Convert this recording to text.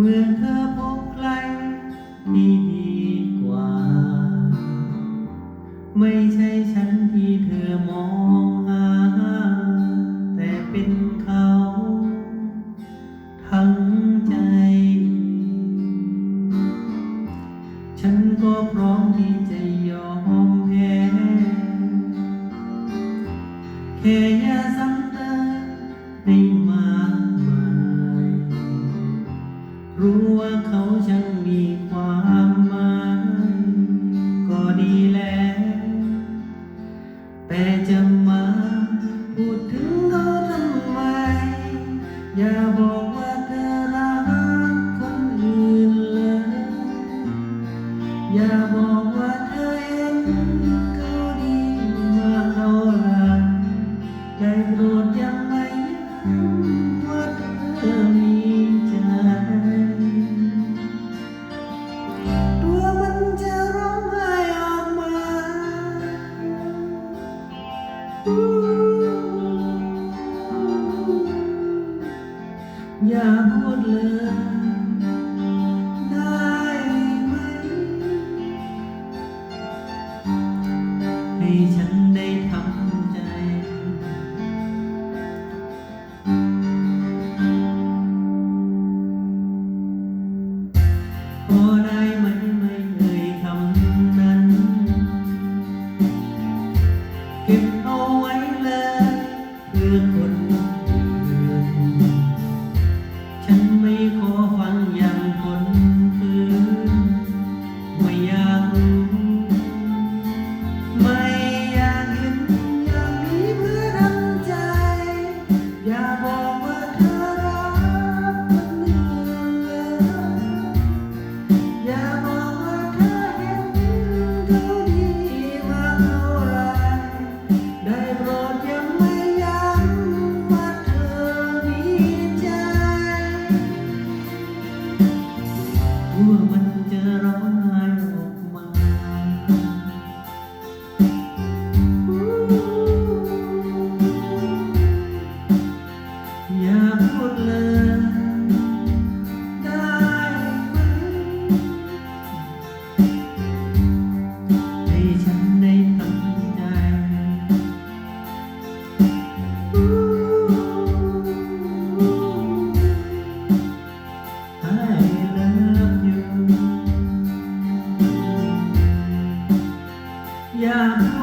เมื่อเธอพบใครที่ดีกว่า ไม่ใช่ฉันที่เธอมองหา แต่เป็นเขา ทั้งใจ ฉันก็พร้อมที่จะยอมแพ้แค่อยา แต่จะมาพูดถึงเขาทำไม อย่าบอก อย่าพูดเลยได้ไหม ให้ฉันได้ทำใจ พอได้ไหมไม่เอ่ยคำนั้น เก็บ 真美好。rua, uma Yeah.